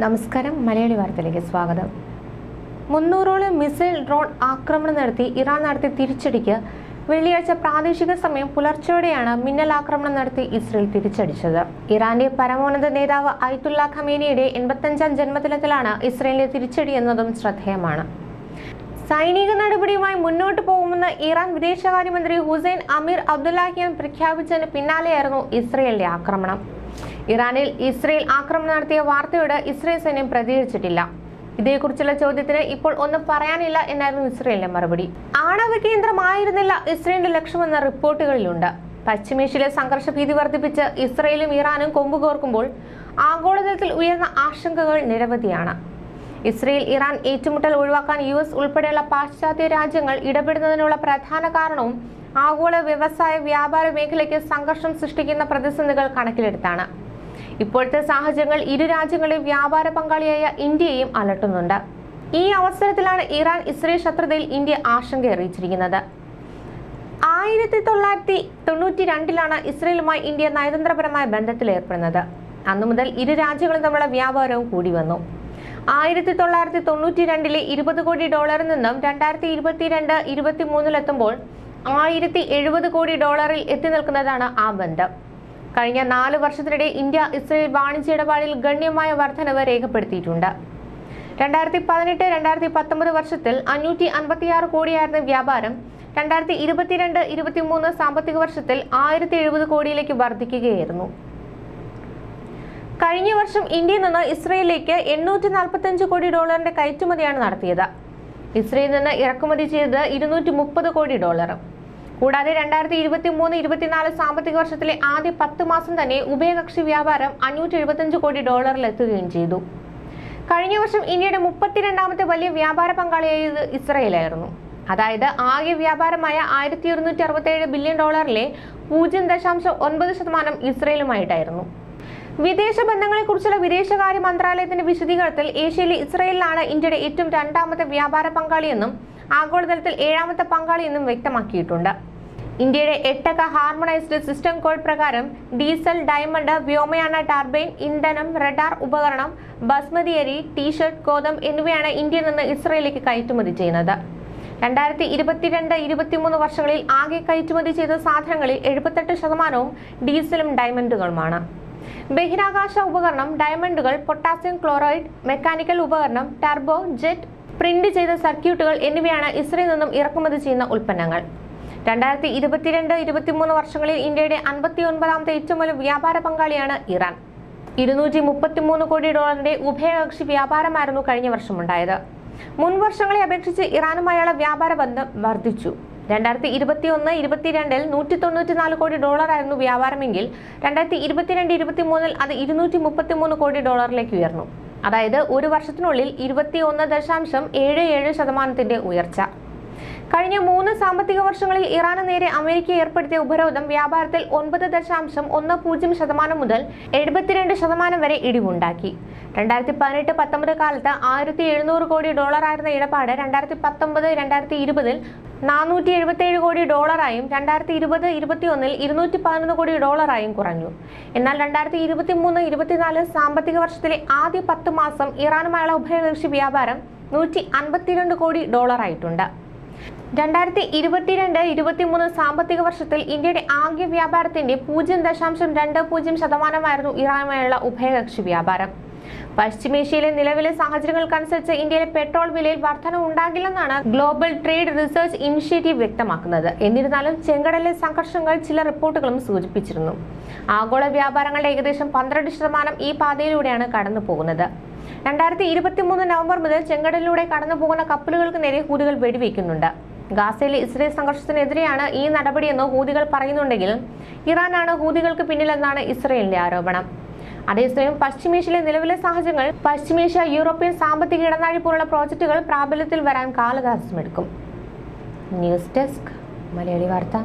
നമസ്കാരം. മലയാളി വാർത്തയിലേക്ക് സ്വാഗതം. മുന്നൂറോളം മിസൈൽ ഡ്രോൺ ആക്രമണം നടത്തി ഇറാൻ നടത്തിയ തിരിച്ചടിക്ക് വെള്ളിയാഴ്ച പ്രാദേശിക സമയം പുലർച്ചെയോടെയാണ് മിന്നൽ ആക്രമണം നടത്തി ഇസ്രയേൽ തിരിച്ചടിച്ചത്. ഇറാന്റെ പരമോന്നത നേതാവ് അയത്തുള്ള ഖമേനിയുടെ എൺപത്തഞ്ചാം ജന്മദിനത്തിലാണ് ഇസ്രയേലിന്റെ തിരിച്ചടി എന്നതും ശ്രദ്ധേയമാണ്. സൈനിക നടപടിയുമായി മുന്നോട്ട് പോകുമെന്ന് ഇറാൻ വിദേശകാര്യമന്ത്രി ഹുസൈൻ അമീർ അബ്ദുല്ലാഹിയാൻ പ്രഖ്യാപിച്ചതിന് പിന്നാലെയായിരുന്നു ഇസ്രയേലിന്റെ ആക്രമണം. ഇറാനിൽ ഇസ്രയേൽ ആക്രമണം നടത്തിയ വാർത്തയോട് ഇസ്രയേൽ സൈന്യം പ്രതികരിച്ചിട്ടില്ല. ഇതേക്കുറിച്ചുള്ള ചോദ്യത്തിന് ഇപ്പോൾ ഒന്നും പറയാനില്ല എന്നായിരുന്നു ഇസ്രയേലിന്റെ മറുപടി. ആണവ കേന്ദ്രമായിരുന്നില്ല ഇസ്രയേലിന്റെ ലക്ഷ്യമെന്ന റിപ്പോർട്ടുകളിലുണ്ട്. പശ്ചിമേഷ്യയിലെ സംഘർഷ ഭീതി വർദ്ധിപ്പിച്ച് ഇസ്രയേലും ഇറാനും കൊമ്പുകോർക്കുമ്പോൾ ആഗോളതലത്തിൽ ഉയർന്ന ആശങ്കകൾ നിരവധിയാണ്. ഇസ്രയേൽ ഇറാൻ ഏറ്റുമുട്ടൽ ഒഴിവാക്കാൻ യു എസ് ഉൾപ്പെടെയുള്ള പാശ്ചാത്യ രാജ്യങ്ങൾ ഇടപെടുന്നതിനുള്ള പ്രധാന കാരണവും ആഗോള വ്യവസായ വ്യാപാര മേഖലയ്ക്ക് സംഘർഷം സൃഷ്ടിക്കുന്ന പ്രതിസന്ധികൾ കണക്കിലെടുത്താണ്. ഇപ്പോഴത്തെ സാഹചര്യങ്ങൾ ഇരു രാജ്യങ്ങളെയും വ്യാപാര പങ്കാളിയായ ഇന്ത്യയെയും അലട്ടുന്നുണ്ട്. ഈ അവസരത്തിലാണ് ഇറാൻ ഇസ്രയേൽ ശത്രുതയിൽ ഇന്ത്യ ആശങ്ക അറിയിച്ചിരിക്കുന്നത്. ആയിരത്തി തൊള്ളായിരത്തി തൊണ്ണൂറ്റി രണ്ടിലാണ് ഇസ്രയേലുമായി ഇന്ത്യ നയതന്ത്രപരമായ ബന്ധത്തിലേർപ്പെടുന്നത് അന്നു മുതൽ ഇരു രാജ്യങ്ങളും തമ്മിലുള്ള വ്യാപാരവും കൂടി വന്നു. ആയിരത്തി തൊള്ളായിരത്തി തൊണ്ണൂറ്റി രണ്ടിലെ ഇരുപത് കോടി ഡോളറിൽ നിന്നും രണ്ടായിരത്തി ഇരുപത്തിരണ്ട് ഇരുപത്തി മൂന്നിലെത്തുമ്പോൾ ആയിരത്തി എഴുപത് കോടി ഡോളറിൽ എത്തി നിൽക്കുന്നതാണ് ആ ബന്ധം. കഴിഞ്ഞ നാല് വർഷത്തിനിടെ ഇന്ത്യ ഇസ്രയേൽ വാണിജ്യ ഇടപാടിൽ ഗണ്യമായ വർധനവ് രേഖപ്പെടുത്തിയിട്ടുണ്ട്. രണ്ടായിരത്തി പതിനെട്ട് രണ്ടായിരത്തി പത്തൊമ്പത് വർഷത്തിൽ അഞ്ഞൂറ്റി അൻപത്തിയാറ് കോടിയായിരുന്ന വ്യാപാരം രണ്ടായിരത്തി ഇരുപത്തിരണ്ട് ഇരുപത്തിമൂന്ന് സാമ്പത്തിക വർഷത്തിൽ ആയിരത്തി എഴുപത് കോടിയിലേക്ക് വർദ്ധിക്കുകയായിരുന്നു കഴിഞ്ഞ വർഷം ഇന്ത്യയിൽ നിന്ന് ഇസ്രയേലിലേക്ക് എണ്ണൂറ്റി നാൽപ്പത്തഞ്ച് കോടി ഡോളറിന്റെ കയറ്റുമതിയാണ് നടത്തിയത്. ഇസ്രയേലിൽ നിന്ന് ഇറക്കുമതി ചെയ്തത് ഇരുന്നൂറ്റി മുപ്പത് കോടി ഡോളർ കൂടാതെ രണ്ടായിരത്തി ഇരുപത്തി മൂന്ന് ഇരുപത്തിനാല് സാമ്പത്തിക വർഷത്തിലെ ആദ്യ പത്ത് മാസം തന്നെ ഉഭയകക്ഷി വ്യാപാരം അഞ്ഞൂറ്റി എഴുപത്തഞ്ച് കോടി ഡോളറിൽ എത്തുകയും ചെയ്തു. കഴിഞ്ഞ വർഷം ഇന്ത്യയുടെ മുപ്പത്തിരണ്ടാമത്തെ വലിയ വ്യാപാര പങ്കാളിയായത് ഇസ്രയേലായിരുന്നു. അതായത് ആകെ വ്യാപാരമായ ആയിരത്തി ഒരുന്നൂറ്റി അറുപത്തേഴ് ബില്യൺ ഡോളറിലെ പൂജ്യം ദശാംശം ഒൻപത് ശതമാനം ഇസ്രയേലുമായിട്ടായിരുന്നു. വിദേശ ബന്ധങ്ങളെക്കുറിച്ചുള്ള വിദേശകാര്യ മന്ത്രാലയത്തിന്റെ വിശദീകരണത്തിൽ ഏഷ്യയിലെ ഇസ്രയേലിലാണ് ഇന്ത്യയുടെ ഏറ്റവും രണ്ടാമത്തെ വ്യാപാര പങ്കാളിയെന്നും ആഗോളതലത്തിൽ ഏഴാമത്തെ പങ്കാളി എന്നും വ്യക്തമാക്കിയിട്ടുണ്ട്. ഇന്ത്യയുടെ എട്ടക്ക ഹാർമണൈസ്ഡ് സിസ്റ്റം കോഡ് പ്രകാരം ഡീസൽ ഡയമണ്ട് വ്യോമയാന ടർബൈൻ ഇന്ധനം റഡാർ ഉപകരണം ബസ്മതി അരി ടീഷർട്ട് ഗോതമ്പ് എന്നിവയാണ് ഇന്ത്യയിൽ നിന്ന് ഇസ്രയേലിലേക്ക് കയറ്റുമതി ചെയ്യുന്നത്. രണ്ടായിരത്തി ഇരുപത്തിരണ്ട് ഇരുപത്തിമൂന്ന് വർഷങ്ങളിൽ ആകെ കയറ്റുമതി ചെയ്ത സാധനങ്ങളിൽ എഴുപത്തെട്ട് ശതമാനവും ഡീസലും ഡയമണ്ടുകളുമാണ്. ബഹിരാകാശ ഉപകരണം ഡയമണ്ടുകൾ പൊട്ടാസ്യം ക്ലോറൈഡ് മെക്കാനിക്കൽ ഉപകരണം ടർബോ ജെറ്റ് പ്രിന്റ് ചെയ്ത സർക്യൂട്ടുകൾ എന്നിവയാണ് ഇസ്രയിൽ നിന്നും ഇറക്കുമതി ചെയ്യുന്ന ഉൽപ്പന്നങ്ങൾ. രണ്ടായിരത്തി ഇരുപത്തിരണ്ട് ഇരുപത്തിമൂന്ന് വർഷങ്ങളിൽ ഇന്ത്യയുടെ അൻപത്തി ഒൻപതാമത്തെ ഏറ്റവും വലിയ വ്യാപാര പങ്കാളിയാണ് ഇറാൻ. ഇരുന്നൂറ്റി മുപ്പത്തിമൂന്ന് കോടി ഡോളറിന്റെ ഉഭയകക്ഷി വ്യാപാരമായിരുന്നു കഴിഞ്ഞ വർഷം ഉണ്ടായത് മുൻ വർഷങ്ങളെ അപേക്ഷിച്ച് ഇറാനുമായുള്ള വ്യാപാര ബന്ധം വർദ്ധിച്ചു. രണ്ടായിരത്തി ഇരുപത്തി ഒന്ന് ഇരുപത്തിരണ്ടിൽ നൂറ്റി തൊണ്ണൂറ്റിനാല് കോടി ഡോളറായിരുന്നു വ്യാപാരമെങ്കിൽ രണ്ടായിരത്തി ഇരുപത്തിരണ്ട് ഇരുപത്തി മൂന്നിൽ അത് ഇരുന്നൂറ്റി മുപ്പത്തി മൂന്ന് കോടി ഡോളറിലേക്ക് ഉയർന്നു. അതായത് ഒരു വർഷത്തിനുള്ളിൽ ഇരുപത്തി ഒന്ന് ദശാംശം ഏഴ് ഏഴ് ശതമാനത്തിന്റെ ഉയർച്ച. കഴിഞ്ഞ മൂന്ന് സാമ്പത്തിക വർഷങ്ങളിൽ ഇറാന് നേരെ അമേരിക്ക ഏർപ്പെടുത്തിയ ഉപരോധം വ്യാപാരത്തിൽ ഒൻപത് ദശാംശം ഒന്ന് പൂജ്യം ശതമാനം മുതൽ എഴുപത്തിരണ്ട് ശതമാനം വരെ ഇടിവുണ്ടാക്കി. രണ്ടായിരത്തി പതിനെട്ട് പത്തൊമ്പത് കാലത്ത് ആയിരത്തി എഴുന്നൂറ് കോടി ഡോളറായിരുന്ന ഇടപാട് രണ്ടായിരത്തി പത്തൊമ്പത് രണ്ടായിരത്തി ഇരുപതിൽ നാനൂറ്റി എഴുപത്തിയേഴ് കോടി ഡോളറായും രണ്ടായിരത്തി ഇരുപത് ഇരുപത്തിയൊന്നിൽ ഇരുന്നൂറ്റി പതിനൊന്ന് കോടി ഡോളറായും കുറഞ്ഞു. എന്നാൽ രണ്ടായിരത്തി ഇരുപത്തി മൂന്ന് ഇരുപത്തിനാല് സാമ്പത്തിക വർഷത്തിലെ ആദ്യ പത്ത് മാസം ഇറാനുമായുള്ള ഉഭയകക്ഷി വ്യാപാരം നൂറ്റി അൻപത്തിരണ്ട് കോടി ഡോളറായിട്ടുണ്ട്. രണ്ടായിരത്തി ഇരുപത്തിരണ്ട് ഇരുപത്തിമൂന്ന് സാമ്പത്തിക വർഷത്തിൽ ഇന്ത്യയുടെ ആകെ വ്യാപാരത്തിന്റെ പൂജ്യം ദശാംശം രണ്ട് പൂജ്യം ശതമാനമായിരുന്നു ഇറാനുമായുള്ള ഉഭയകക്ഷി വ്യാപാരം. പശ്ചിമേഷ്യയിലെ നിലവിലെ സാഹചര്യങ്ങൾക്കനുസരിച്ച് ഇന്ത്യയിലെ പെട്രോൾ വിലയിൽ വർധന ഉണ്ടാകില്ലെന്നാണ് ഗ്ലോബൽ ട്രേഡ് റിസർച്ച് ഇനിഷ്യേറ്റീവ് വ്യക്തമാക്കുന്നത്. എന്നിരുന്നാലും ചെങ്കടലിലെ സംഘർഷങ്ങൾ ചില റിപ്പോർട്ടുകളും സൂചിപ്പിച്ചിരുന്നു. ആഗോള വ്യാപാരങ്ങളുടെ ഏകദേശം പന്ത്രണ്ട് ശതമാനം ഈ പാതയിലൂടെയാണ് കടന്നു പോകുന്നത് രണ്ടായിരത്തി ഇരുപത്തി മൂന്ന് നവംബർ മുതൽ ചെങ്കടലിലൂടെ കടന്നു പോകുന്ന കപ്പലുകൾക്ക് നേരെ ഹൂതികൾ വെടിവെക്കുന്നുണ്ട്. ഗാസയിലെ ഇസ്രയേൽ സംഘർഷത്തിനെതിരെയാണ് ഈ നടപടിയെന്ന് ഹൂതികൾ പറയുന്നുണ്ടെങ്കിലും ഇറാനാണ് ഹൂതികൾക്ക് പിന്നിലെന്നാണ് ഇസ്രയേലിന്റെ ആരോപണം. അതേസമയം പശ്ചിമേഷ്യയിലെ നിലവിലെ സാഹചര്യങ്ങൾ പശ്ചിമേഷ്യ യൂറോപ്യൻ സാമ്പത്തിക ഇടനാഴി പോലുള്ള പ്രോജക്റ്റുകൾ പ്രാബല്യത്തിൽ വരാൻ കാലതാമസമെടുക്കും. ന്യൂസ് ഡെസ്ക് മലയാളി വാർത്ത.